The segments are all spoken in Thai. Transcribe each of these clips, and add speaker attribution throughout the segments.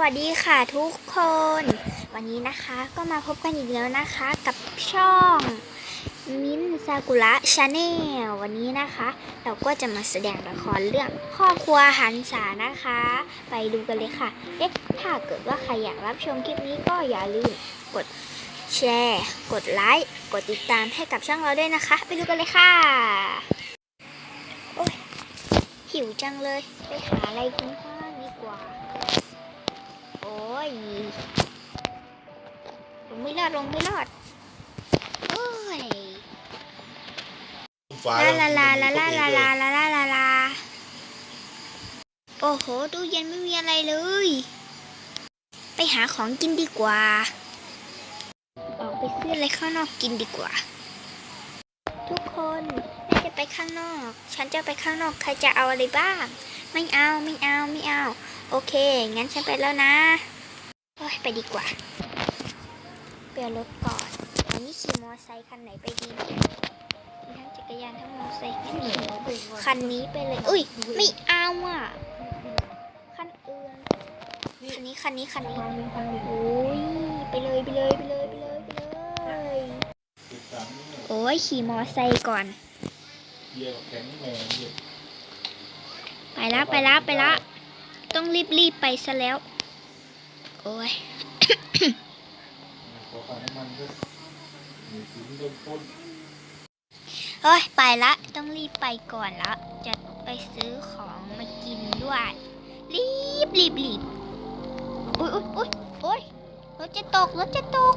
Speaker 1: วัสดีค่ะทุกคน วันนี้นะคะก็มาพบกันอีกแล้วนะคะ กับช่องมินซากุระชาแนลวันนี้นะคะ เราก็จะมาแสดงละครเรื่องครอบครัวหันษานะคะ ไปดูกันเลยค่ะเอ๊ะถ้าเกิดว่าใครอยากรับชมคลิปนี้ก็อย่าลืมกดแชร์ กดไลค์กดติดตามให้กับช่องเราด้วยนะคะ ไปดูกันเลยค่ะโอ้ยหิวจังเลย ไปหาอะไรกินข้างล่างดีกว่า โอ้ยลงไม่รอดลงไม่รอด โอ้ย
Speaker 2: ฟ้า
Speaker 1: ลาลาลาลาลาลาลาลาลาลาลาโอ้โหตู้เย็นไม่มีอะไรเลย ไปหาของกินดีกว่า ออกไปซื้ออะไรข้างนอกกินดีกว่า ทุกคนแม่จะไปข้างนอก ฉันจะไปข้างนอกใครจะเอาอะไรบ้าง ไม่เอาไม่เอาไม่เอา โอเค งั้นฉันไปแล้วนะ โอ้ย ไปดีกว่า เปลี่ยนรถก่อน อันนี้ขี่มอไซค์คันไหนไปดีเนี่ยมีทั้งจักรยานทั้งมอไซค์งั้นขี่คันนี้ไปเลย อุ้ย ไม่เอาอะ คันอื่น คันนี้ คันนี้ คันนี้ โอ้ย ไปเลยไปเลยไปเลยไปเลยไปเลย โอ้ย ขี่มอไซค์ก่อน ไปแล้วไปแล้วไปแล้ว ต้องรีบรีบๆไปซะแล้ว โอ้ย
Speaker 2: ขอค่าน้ำมันด้วยมีสินเฮ้
Speaker 1: ย ไปละ ต้องรีบไปก่อนละจะไปซื้อของมากินด้วย รีบรีบรีบอุ้ยอุ้ยอุ้ยโอ้ยรถจะตกรถจะตก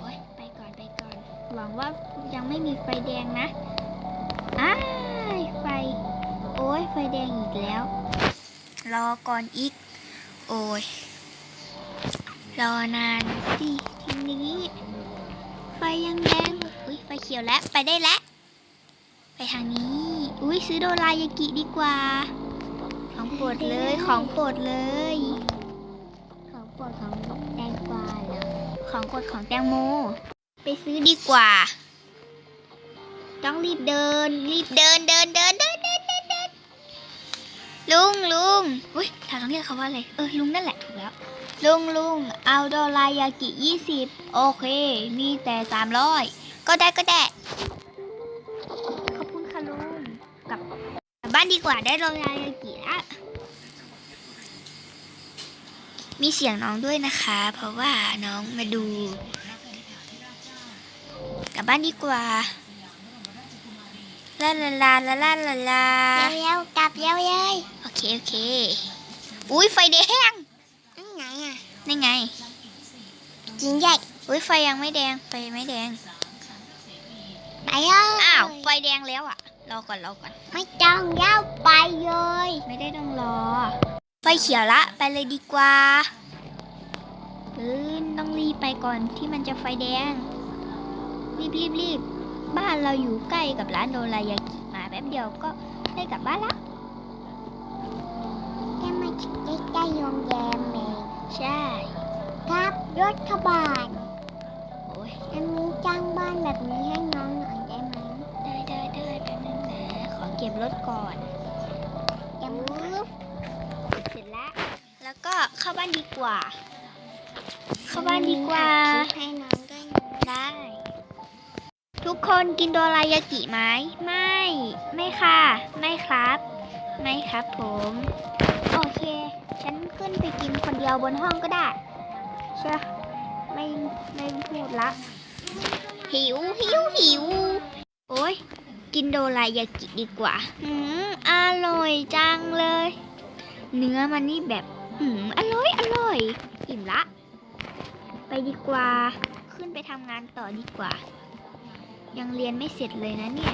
Speaker 1: โอ้ยไปก่อนไปก่อน หวังว่ายังไม่มีไฟแดงนะอ้าไฟ โอ้ยไฟแดงอีกแล้ว รอก่อนอีก โอ้ย รอนานสิทีนี้ ไฟยังแดงอุ้ยไฟเขียวแล้ว ไปได้แล้ว ไปทางนี้ อุ้ยซื้อโดรายากิดีกว่า ของโปรดเลย ของโปรดเลย ของโปรดของแตงกวาเหรอของโปรดของแตงโม ไปซื้อดีกว่า ต้องรีบเดิน รีบเดิน เดินเดินเดิน ลุงลุงอุ้ยถ้าต้องเรียกเขาว่าอะไร เออ ลุงนั่นแหละถูกแล้ว ลุงลุงเอาโดรายากิยี่สิบโอเค มีแต่สามร้อยก็ได้ก็ได้ ขอบคุณค่ะลุง กลับกลับบ้านดีกว่าได้โดรายากิแล้วมีเสียงน้องด้วยนะคะ เพราะว่าน้องมาดู กลับบ้านดีกว่า ลาลาลาลาลาลาลา
Speaker 3: เร็วๆกลับเร็วเลย
Speaker 1: โอเคโอเค อุ้ยไฟแดง
Speaker 3: อันไหนอะ
Speaker 1: นี่ไง
Speaker 3: จริงใหญ่
Speaker 1: อุ้ยไฟยังไม่แดงไฟไม่แดง
Speaker 3: ไปเลย
Speaker 1: อ้าวไฟแดงแล้วอะ รอก่อนรอก่อน
Speaker 3: ไม่ต้องเล่าไปเลย
Speaker 1: ไม่ได้ต้องรอ ไฟเขียวละ ไปเลยดีกว่าเออต้องรีบไปก่อนที่มันจะไฟแดง รีบรีบรีบ บ้านเราอยู่ใกล้กับร้านโดรายากิมาแป๊บเดียวก็ได้กลับบ้านละ
Speaker 3: แค่มาใกล้ๆโรงแรมเอง
Speaker 1: ใช่
Speaker 3: ครับรถขบาล
Speaker 1: โอ้ย
Speaker 3: อันนี้จ้างบ้านแบบนี้ให้น้องหน่อยได้ไหม
Speaker 1: ได้ได้ได้แป๊บนึงนะขอเก็บรถก่อน
Speaker 3: ยังมืบ
Speaker 1: เสร็จแล้ว แล้วก็เข้าบ้านดีกว่า เข้าบ้านดีกว่า
Speaker 3: คลิปให้น้องด้วยนะ
Speaker 1: ได้ทุก คนกินโดรายากิไหมไม่ ไม่ค่ะ ไม่ครับ ไม่ครับผม โอเค ฉันขึ้นไปกินคนเดียวบนห้องก็ได้ใช่ไม่ไม่พูดละ หิวหิวหิว โอ้ยกินโดรายากิดีกว่า อืมอร่อยจังเลย เนื้อมันนี่แบบ อืมอร่อยอร่อย อิ่มละ ไปดีกว่า ขึ้นไปทำงานต่อดีกว่า ยังเรียนไม่เสร็จเลยนะเนี่ย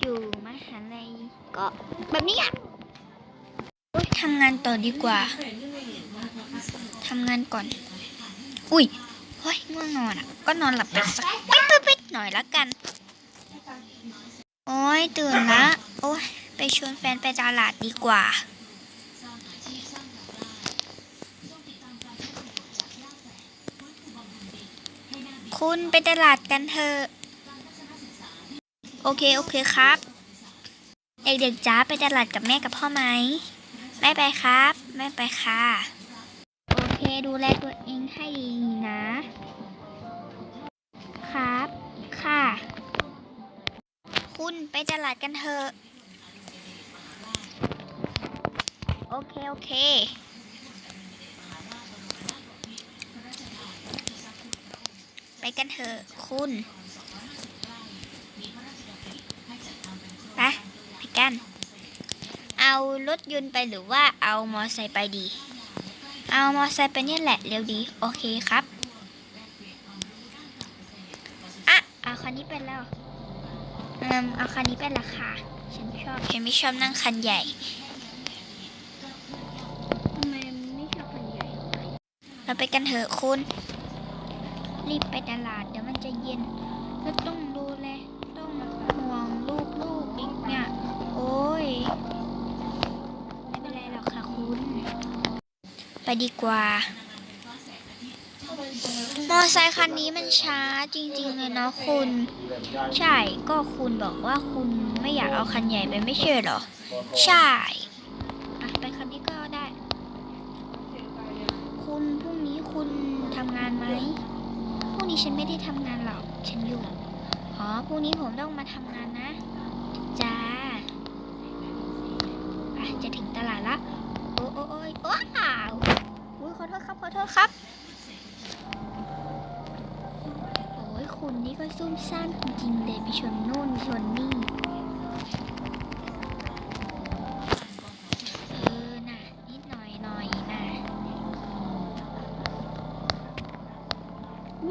Speaker 1: อยู่มหาลัยก็แบบนี้อะทำงานต่อดีกว่า ทำงานก่อน อุ้ยเฮ้ยง่วงนอนอะ ก็นอนหลับไปสักปิ๊ดปิ๊ดปิ๊ดหน่อยละกัน โอ้ยตื่นละ โอ้ยไปชวนแฟนไปตลาดดีกว่า คุณไปตลาดกันเถอะ โอเค โอเคครับ เด็กๆจ้าไปตลาดกับแม่กับพ่อไหม ไม่ไปครับ ไม่ไปไปค่ะ โอเคดูแลตัวเองให้ดีนะ ครับ ค่ะ คุณไปตลาดกันเถอะ โอเค โอเค ไป กันเถอะคุณไปไปกัน เอารถยนต์ไปหรือว่าเอามอไซค์ไปดี เอามอไซค์ไปเนี่ยแหละเร็วดี โอเคครับอะเอาคันนี้ไปแล้วเอืมเอาคันนี้ไปละค่ะ ฉันชอบฉันไม่ชอบนั่งคันใหญ่
Speaker 3: ทำไมไม่ชอบคนใหญ่
Speaker 1: เราไปกันเถอะคุณ รีบไปตลาดเดี๋ยวมันจะเย็นแล้วต้องดูแลต้องห่วงลูกลูกๆอีกเนี่ยโอ้ยไม่เป็นไรหรอกค่ะคุณ ไปดีกว่ามอไซค์คันนี้มันช้าจริงๆเลยเนาะคุณ ใช่ก็คุณบอกว่าคุณไม่อยากเอาคันใหญ่ไปไม่ใช่เหรอ ใช่ไปคันนี้ก็ได้ คุณพรุ่งนี้คุณทำงานไหม นี้ฉันไม่ได้ทำงานหรอก ฉันอยู่ อ๋อ พรุ่งนี้ผมต้องมาทำงานนะ จ้าอะจะถึงตลาดละ โอ้โอ้โอ้ยว้าวอุ้ยขอโทษครับ ขอโทษครับ โอ้ยคุณนี่ก็ซุ่มซ่ามจริงเลยไปชนนู่นชนนี่ เออ น่ะ นิดหน่อยหน่อยน่ะ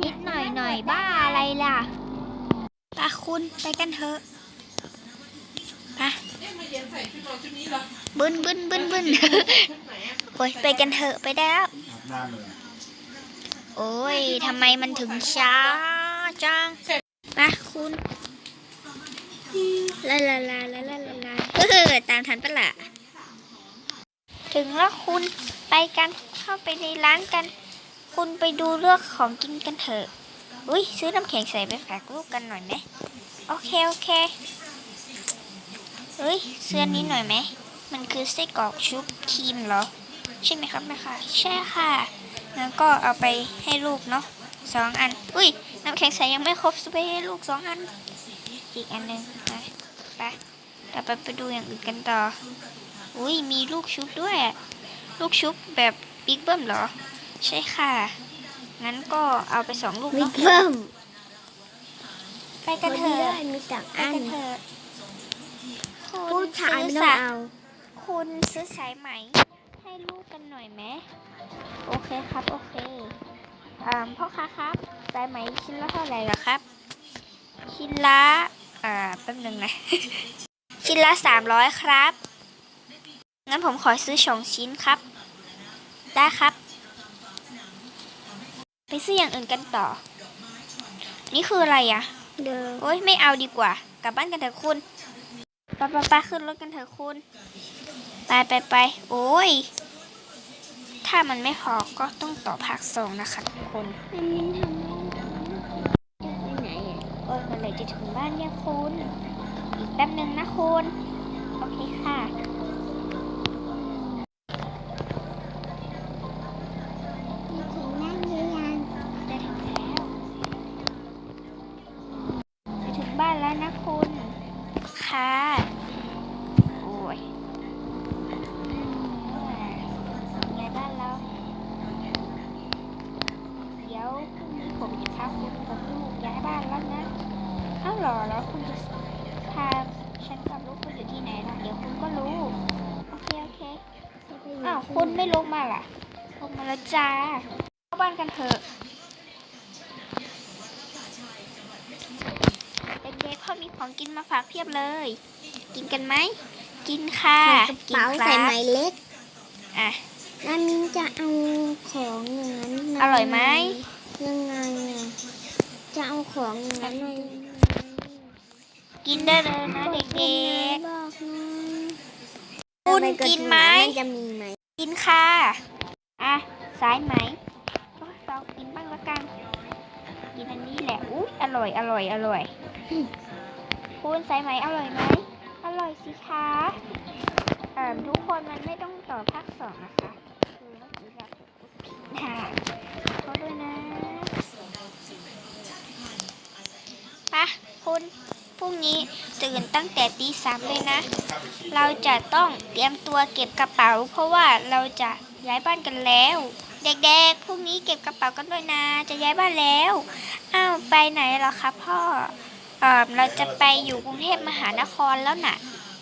Speaker 1: นิดหน่อยหน่อยบ้าอะไรล่ะไปะคุณไปกันเถอะไปะบึนบึนบึนบึนโอ้ยไปกันเถอะไปได้แล้ว
Speaker 2: อาบน้ำเลย
Speaker 1: โอ้ยทำไมมันถึงช้าจังมาคุณลาลาลาลาลาลาลาเออตามทันปะละถึงแล้วคุณไปกันเข้าไปในร้านกัน คุณไปดูเลือกของกินกันเถอะอุ้ยซื้อน้ำแข็งใส่ไปฝากลูกกันหน่อยไหมโอเคโอเคเฮ้ยเสื้อนี้หน่อยไหมมันคือไส้กรอกชุบครีมเหรอ ใช่ไหมครับแม่ค่ะใช่ค่ะแล้วก็เอาไปให้ลูกเนาะสองอัน อุ้ยน้ำแข็งใส่ยังไม่ครบซื้อไปให้ลูกสองอัน อีกอันหนึ่งไปไปเดี๋ยวไปไปดูอย่างอื่นกันต่อ อุ้ยมีลูกชุบด้วย ลูกชุบแบบบิ๊กเบิ้มเหรอ ใช่ค่ะ งั้นก็เอาไปสองลูก
Speaker 3: มี
Speaker 1: เนาะ
Speaker 3: เพิ่ม
Speaker 1: ไปกันเถอะ
Speaker 3: มีสอง
Speaker 1: ไป
Speaker 3: อัน
Speaker 1: กันเถอะคุ
Speaker 3: ผู้
Speaker 1: ณ
Speaker 3: ชาย
Speaker 1: ซื้อ
Speaker 3: ไม่ต้อ
Speaker 1: สาง
Speaker 3: เอา
Speaker 1: คุณซื้อสายไหม ให้ลูกกันหน่อยไหมโอเคครับ โอเคอ่าพ่อค้าครับ สายไหมชิ้นละเท่าไหร่เหรอครับ ชิ้นละอ่าแป๊บหนึงนะ ชิ้นละสามร้อยครับ งั้นผมขอซื้อสองชิ้นครับ ได้ครับ ไปซื้ออย่างอื่นกันต่อ นี่คืออะไรอะ
Speaker 3: เดิม
Speaker 1: โอ๊ยไม่เอาดีกว่า กลับบ้านกันเถอะคุณไปไปไปขึ้นรถกันเถอะคุณ ไปไปไปโอ้ย ถ้ามันไม่พอก็ต้องต่อภาคสองนะคะทุกคน
Speaker 3: มันมินทำได้จะไปไหนอะ
Speaker 1: เออเมื่อไหร่จะถึงบ้านเนี่ยคุณ อีกแป๊บนึงนะคุณ โอเคค่ะ
Speaker 3: มีถึงนั่งหรือยัง
Speaker 1: จะถึงแล้ว จะถึงบ้าน แล้วนะคุณ ค่ะ โอ้ยไงบ้านเราเดี๋ยวพรุ่งนี้ผมจะพาคุณกับลูกย้ายบ้านแล้วนะเอ้าเหรอแล้วคุณจะพาฉันกับลูกคุณอยู่ที่ไหนล่ะเดี๋ยวคุณก็รู้ โอเค โอเค
Speaker 3: จะไปอยู่
Speaker 1: อ้าวคุณไม่ลงมาล่ะลงมาแล้วจ้าเข้าบ้านกันเถอะ ของกินมาฝากเพียบเลย กินกันไหม กินค่ะ
Speaker 3: กระ
Speaker 1: กิน
Speaker 3: เป๋า
Speaker 1: ครั
Speaker 3: ใส่
Speaker 1: บ
Speaker 3: ไหมเล็ก
Speaker 1: อะ
Speaker 3: แล้วมินจะเอาของอย่างนั้นมา
Speaker 1: อร่อยไหม
Speaker 3: ยังไงอะจะเอาของอย่างนั้นมายังไง
Speaker 1: กินได้เลยนะเด็ก
Speaker 3: บอกนะ
Speaker 1: ๆคุณกินไหม
Speaker 3: มันจะมีไหม
Speaker 1: กินค่ะ อะสายไหมโอ๊ยเรากินบ้างละกัน กินอันนี้แหละ อุ๊ย อร่อย อร่อย อร่อย คุณสาไหมอร่อยไหมอร่อยสิคะทุกคนมันไม่ต้องต่อภาคสองนะคะคือเมื่อกี้เราค่ะขอด้วยนะปะคุณพรุ่งนี้ตื่นตั้งแต่ตีสามเลยนะ เราจะต้องเตรียมตัวเก็บกระเป๋า เพราะว่าเราจะย้ายบ้านกันแล้ว เด็กๆพรุ่งนี้เก็บกระเป๋ากันด้วยนะ จะย้ายบ้านแล้ว อ้าวไปไหนหรอคะพ่อ เออเราจะไปอยู่กรุงเทพมหานครแล้วน่ะ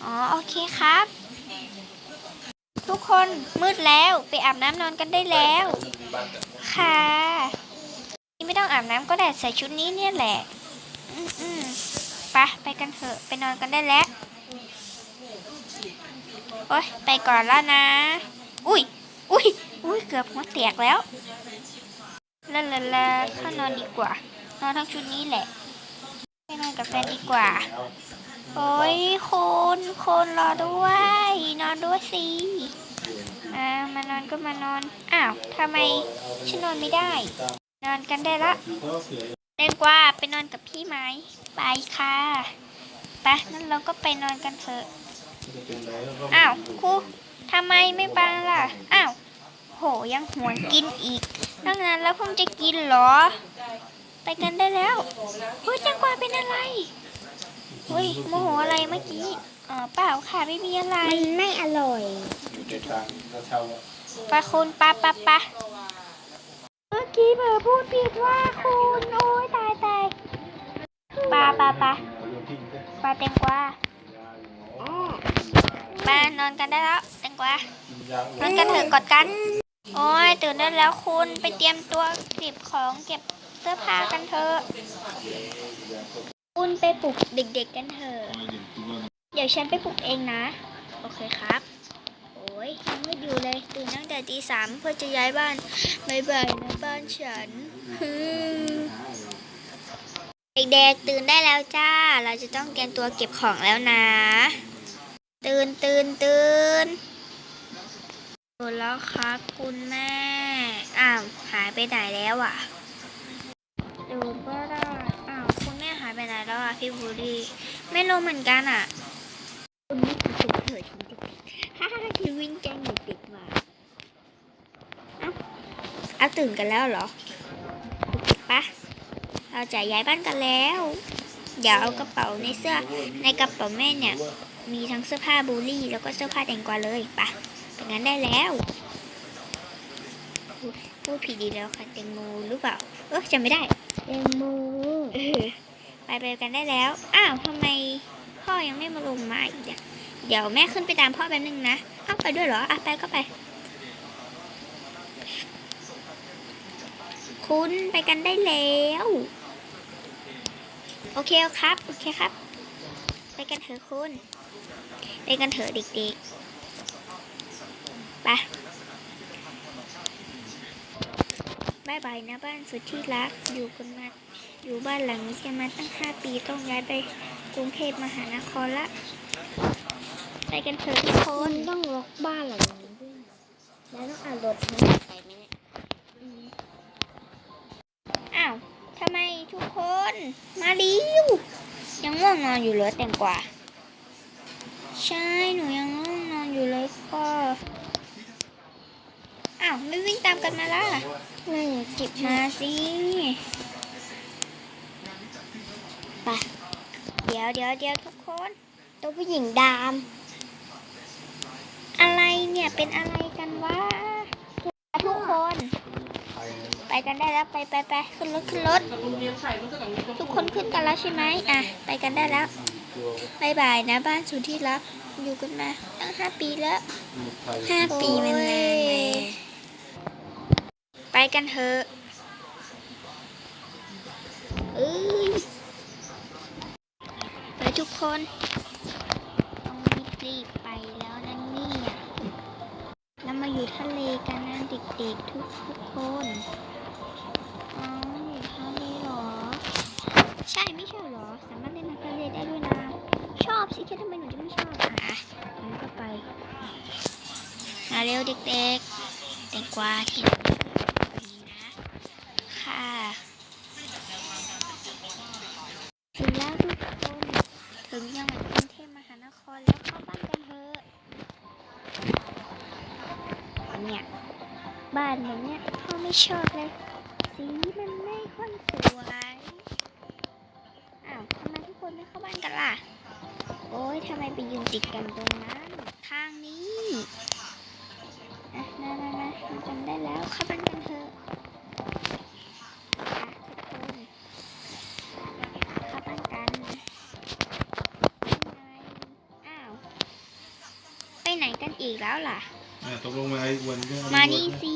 Speaker 1: อ๋อ โอเคครับ ทุกคนมืดแล้วไปอาบน้ำนอนกันได้แล้ว ค่ะไม่ต้องอาบน้ำก็ได้ใส่ชุดนี้เนี่ยแหละ อืมอืมไปไปกันเถอะไปนอนกันได้แล้วโอ๊ยไปก่อนแล้วนะ อุ้ย อุ้ย อุ้ย เกือบหัวแตกแล้วลาลาลาเข้านอนดีกว่า นอนทั้งชุดนี้แหละ ไปนอนกับแฟนดีกว่า โอ้ยคนคนรอด้วย นอนด้วยสิมามานอนก็มานอน อ้าวทำไมฉันนอนไม่ได้ นอนกันได้ละ
Speaker 2: เสีย
Speaker 1: กว่าไปนอนกับพี่ไหมไปค่ะไปงั้นเราก็ไปนอนกันเถอะอ้าวครูทำไมไม่ไปล่ะ อ้าว โหยังหวนกินอีกตั้งนานแล้วเพิ่งจะกินเหรอ ไปกันได้แล้วเฮ้ยแตงกวาเป็นอะไรเฮ้ยโมโหอะไรเมื่อกี้อ๋อเปล่าค่ะไม่มีอะไร
Speaker 3: มันไม่อร่อย
Speaker 2: อยู่ในตังกระเช้าอะ
Speaker 1: ปลาคุณปลาปลาปลาเมื่อกี้เบอร์พูดผิดว่าคุณโอ้ยตายตายปลาปลาปลา
Speaker 2: เอาเรื่องทิ้งซะ
Speaker 1: ปลาแตงกวา
Speaker 2: ยาอยู่หมอ
Speaker 1: ปลานอนกันได้แล้วแตงกวา
Speaker 2: กินยาน
Speaker 1: อนกันเถอะกอดกัน โอ้ยตื่นได้แล้วคุณไปเตรียมตัวเก็บของเก็บเสื้อผ้ากันเถอะคุณไปปลุกเด็กๆกันเถอะเดี๋ยวฉันไปปลุกเองนะ โอเคครับ โอ้ยยังไม่อยู่เลยตื่นตั้งแต่ตีสามเพื่อจะย้ายบ้านบายบายนะบ้านฉันฮึมเด็กๆตื่นได้แล้วจ้า เราจะต้องเตรียมตัวเก็บของแล้วนะ ตื่นตื่นตื่นตื่นแล้วครับคุณแม่ อ้าวหายไปไหนแล้วอะ ตื่นก็ได้ อ้าว คุณแม่หายไปไหนแล้วอะพี่บูดี้ไม่รู้เหมือนกันอะคุณนี่คือเถิดของเด็กๆฮ่าฮ่าคือวิ่งแกล้งเด็กๆมาเอ้าเอาตื่นกันแล้วเหรอปะเราจะย้ายบ้านกันแล้ว เดี๋ยวเอากระเป๋าในเสื้อ ในกระเป๋าแม่เนี่ย มีทั้งเสื้อผ้าบูลลี่ แล้วก็เสื้อผ้าแตงกวาเลยปะเป็นงั้นได้แล้วอุ๊ยพูดผิดดีแล้วค่ะแตงโมหรือเปล่า เออจำไม่ได้
Speaker 3: เอ็มมู
Speaker 1: เออไปไปกันได้แล้ว อ้าวทำไมพ่อยังไม่มาลงมาอีกเนี่ยเดี๋ยวแม่ขึ้นไปตามพ่อแป๊บนึงนะอ้าวไปด้วยเหรออะไปก็ไป คุณไปกันได้แล้ว โอเคครับ โอเคครับ ไปกันเถอะคุณ ไปกันเถอะเด็กๆ ไป บายบายนะบ้านสุดที่รัก อยู่กันมา อยู่บ้านหลังนี้กันมาตั้งห้าปีต้องย้ายไปกรุงเทพมหานครละ ไปกันเถอะทุกค
Speaker 3: คุ
Speaker 1: น
Speaker 3: ต้องล็อกบ้านหลังนี้ด้วยแล้วต้องเอารถทั้งไปไหมเนี่ย
Speaker 1: อ้าวทำไมทุกคน มาดิวยังง่วงนอนอยู่เหรอแตงกวาใช่หนูยังง่วงนอนอยู่เลยค่ะอ้าวไม่วิ่งตามกันมาล่ะ
Speaker 3: น่าอยากจิบ
Speaker 1: มาสิ
Speaker 3: ไป
Speaker 1: เดี๋ยวเดี๋ยวเดี๋ยวทุกคน
Speaker 3: ตัวผู้หญิงดาม
Speaker 1: อะไรเนี่ยเป็นอะไรกันวะทุกคน
Speaker 2: ไปนะ
Speaker 1: ไปกันได้แล้วไปไปไปขึ้นรถขึ้นรถ ทุกคนขึ้นกันแล้วใช่ไหมอะ ไปกันได้แล้ว
Speaker 2: ตัว
Speaker 1: บายบายนะบ้านสุดที่รักอยู่กันมาตั้งห้าปีแล้ว
Speaker 2: ลูกไทย
Speaker 3: ห้าปีมันนาน ไป
Speaker 1: กันเถอะเอ้ยไปทุกคนต้องรีบไปแล้วนั่นนี่ยแล้วมาอยู่ทะเลกันนะเด็กๆทุกทุกๆคนอ๋ออยู่ทะเลหรอ ใช่ไม่ใช่หรอ สามารถเล่นน้ำทะเลได้ด้วยนะ ชอบสิแค่ทำไมหนูจะไม่ชอบอะงั้นก็ไปมาเร็วเด็กๆแตงกวาที่ มไปยืนติดกันตรงนั้นทางนี้อะมามามาเราจำได้แล้วเข้าบ้านกันเถอะอะทุกคนเข้าบ้านกันยังไงอ้าวไปไหนกันอีกแล้วล่ะ
Speaker 2: อะตกลงมาไอ้อ้วนก็
Speaker 1: มานี่สิ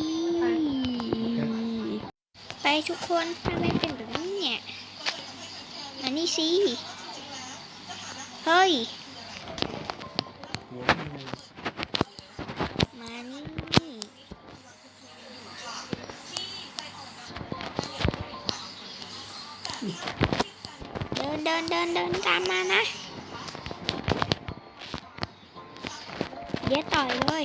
Speaker 1: ไปทุกคนทำไมเป็นแบบนี้เนี่ย มานี่สิ เฮ้ย
Speaker 2: หัวมันเลย
Speaker 1: มานี่เดินเดินเดินเดินตามมานะ เดี๋ยวต่อยเลย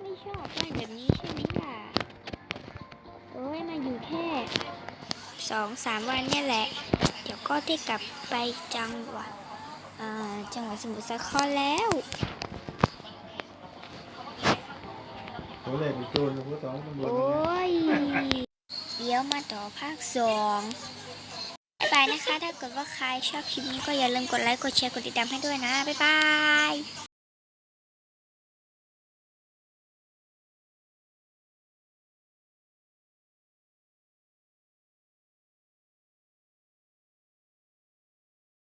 Speaker 1: ไม่ชอบเล่นแบบนี้ใช่ไหมล่ะ โอ้ยมาอยู่แค่สองสามวันเนี่ยแหละ เดี๋ยวก็ได้กลับไปจังหวัด จังหวัดสมุทรสาครแล้ว
Speaker 2: ตัวแรกเป็นโจรตัวสองตำรวจ
Speaker 1: โอ้ย เดี๋ยวมาต่อภาคสองบ๊ายบายนะคะ ถ้าเกิดว่าใครชอบคลิปนี้ก็อย่าลืมกดไลค์ กดแชร์ กดติดตามให้ด้วยนะ บ๊ายบาย